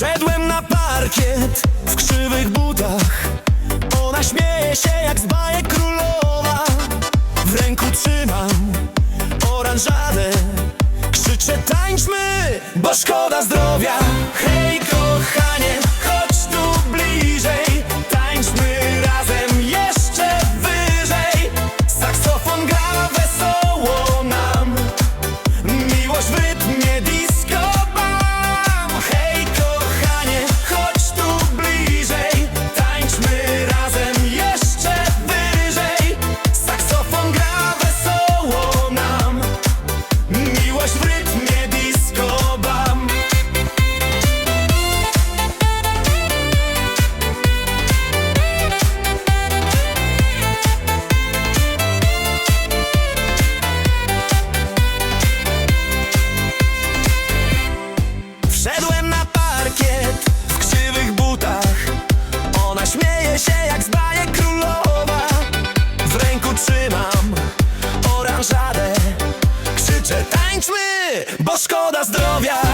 Wszedłem na parkiet w krzywych butach. Ona śmieje się jak z bajek królowa. W ręku trzymam oranżadę. Krzyczę tańczmy, bo szkoda zdrowia. Hej kochanie, bo szkoda zdrowia.